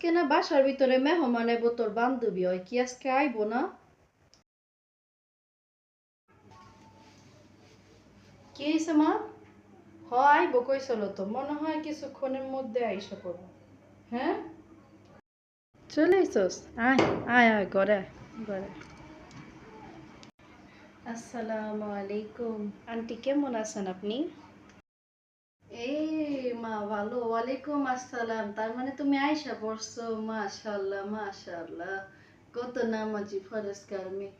আজকে না বাসার ভিতরে মেহমান এবো তোর বান্ধবী হয় কি আজকে আইবো না? কি হয়েছে মা? হ আইবো কইছিল তো। মনে হয় কিছুক্ষণের মধ্যে আইসা পড়ব। হ্যাঁ? চলে আইসস? আয় আয় আয় ঘরে ঘরে আসসালামু আলাইকুম। আন্টি কেমন আছেন আপনি? এই মা, ভালো। ওয়ালাইকুম আসসালাম। তার মানে তুমি আয়সা পড়ছো? মাশাল্লাহ মাশাল্লাহ কত নামাজি ফরেস্কার মেয়ে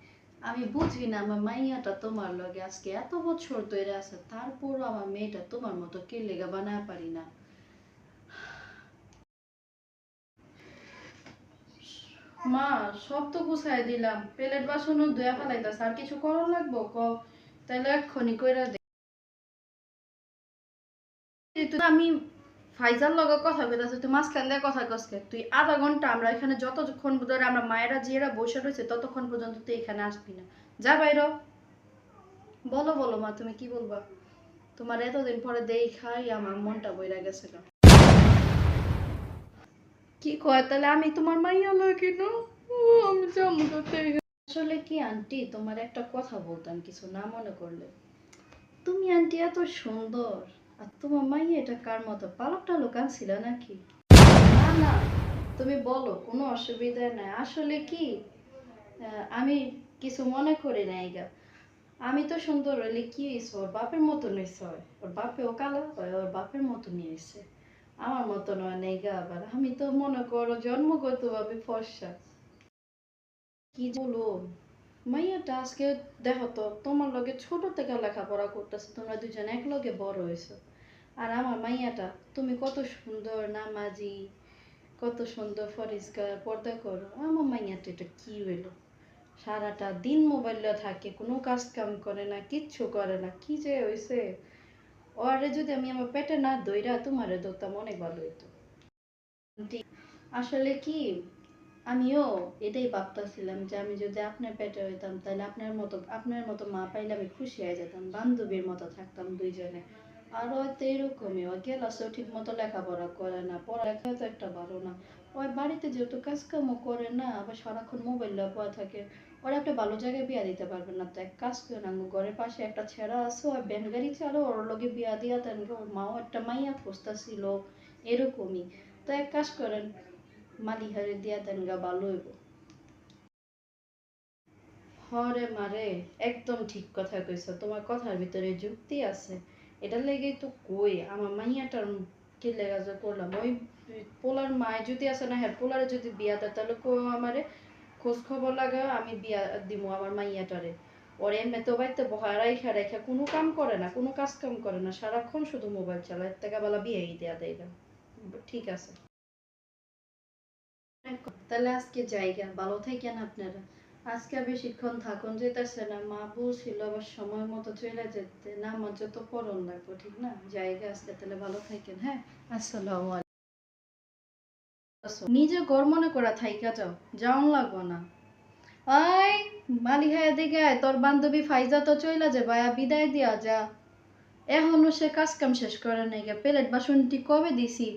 আমি বুঝি না, আমার মাইয়াটা তোমার লগে আজকে এত বছর ধরে আছে, তারপরও আমার মেয়েটা তোমার মতো কে লেগা বানায় পারি না। মা, সব তো গুছাই দিলাম। প্লেট বাসনও ধুয়া ফেলাইতাছে, আর কিছু করার লাগবো? ক তাইলে এক্ষুনি কইরা দে। আমি ফাইজার লগে কথা তুই মাঝখান দিয়ে কথা কসকে তুই আধা ঘণ্টা আমরা এখানে যতক্ষণ ধরে আমরা মায়েরা জিয়েরা বসে রয়েছে, ততক্ষণ পর্যন্ত তুই এখানে আসবি না। যা বাইর। বলো বলো মা, তুমি কি বলবা? তোমার এতদিন পরে দেই খাই আমার মনটা বইরা গেছে গা। কি কয়, তাহলে আমি তোমার মাইয়া লাগে আসলে কি আন্টি, তোমার একটা কথা বলতাম কিছু না মনে করলে। তুমি আন্টি এত সুন্দর। আর তোমার মাইয়া এটা কার মতো? পালক টালক আনছিল নাকি? না না, তুমি বলো, কোনো অসুবিধা নাই। আসলে কি আমি কিছু মনে করি নাই গা। আমি তো সুন্দর হইলে কি হয়েছে ওর বাপের মতন হয়েছে হয় ওর বাপেও কালো হয় ওর বাপের মতনই হয়েছে আমার মতন হয় নাই গা আবার। আমি তো মনে করো জন্মগত ভাবে ফর্সা। কি বলো? মাইয়াটা আজকে দেখো তো, তোমার লগে ছোট থেকে লেখাপড়া করতেছে, তোমরা দুজন এক লগে বড় হয়েছো। আর আমার মাইয়াটা, তুমি কত সুন্দর, নামাজি, কত সুন্দর পরিষ্কার পর্দা করো। আমার মাইয়াটা এটা কি হইল? সারাটা দিন মোবাইলে থাকে, কোনো কাজ কাম করে না, কিচ্ছু করে না, কি যে হয়েছে ওরে যদি আমি আমার পেটে না দইরা তোমারে ধরতাম, অনেক ভালো হইতো। আসলে কি আমিও এটাই ভাবতেছিলাম যে আমি যদি আপনার পেটে হইতাম, তাহলে আপনার মতো আপনার মতো মা পাইলে আমি খুশি হয়ে যেতাম, বান্ধবীর মতো থাকতাম দুইজনে। আর হয়তো এরকমই, ওই গেলাসেও ঠিক মতো লেখাপড়া করে না, পড়ালেখা তো একটা ভালো না। ওই বাড়িতে যেহেতু কাজকামও করে না, আবার সারাক্ষণ মোবাইল পড়া থাকে, ওরা একটা ভালো জায়গায় বিয়া দিতে পারবে না। তো এক কাজ করে না ঘরের পাশে একটা ছেঁড়া আছে, ওই ব্যান গাড়ি চালো ওর লগে বিয়া দিয়া তেন ওর মাও একটা মাইয়া খুঁজতেছিল এরকমই। তো এক কাজ করেন মালিহারে দিয়া তেন গা ভালো হইব হরে মারে, একদম ঠিক কথা কইছো। তোমার কথার ভিতরে যুক্তি আছে। এটা লেগেই তো কই, আমার মাইয়াটার কি লেগা যে করলাম? ওই পোলার মায় যদি আছে না হ্যাঁ পোলারে যদি বিয়া দেয়, তাহলে কো আমারে খোঁজ খবর লাগা আমি বিয়া দিমু আমার মাইয়াটারে। ওর এমনি তো বাড়িতে রাইখা রেখা কোনো কাম করে না, কোনো কাজ কাম করে না। সারাক্ষণ শুধু মোবাইল চালায় থেকে বেলা বিয়েই দেয়া দেয় ঠিক আছে। তাহলে আজকে জায়গা ভালো থাকেন আপনারা। আজকে বেশিক্ষণ থাকুন যেতেছে না, মা বলছিল আবার সময় মতো চলে যেতে না আমার যত পরন লাগবে ঠিক না জায়গা আজকে তাহলে ভালো থাকেন হ্যাঁ? আসসালামু নিজে গড় মনে করা থাইকা যাও, যাওন লাগবো না। আই মালিহা এদিকে আয়, তোর বান্ধবী ফাইজা তো চইলা যে ভাইয়া বিদায় দিয়া যা। এখনও সে কাজ কাম শেষ করে নাই গে প্লেট বাসনটি কবে দিছি?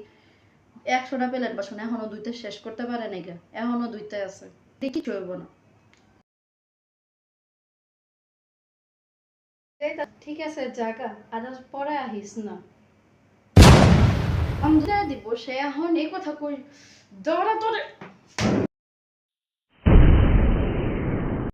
একশোটা প্লেট বাসন, এখনও দুইটা শেষ করতে পারে গে এখনও দুইটা আছে। দেখি চলব না। ঠিক আছে, জাগা, আর পরে আহিস না। আমরা দিব, সে এখন এই কথা কই, দৌড়া দৌড়ে।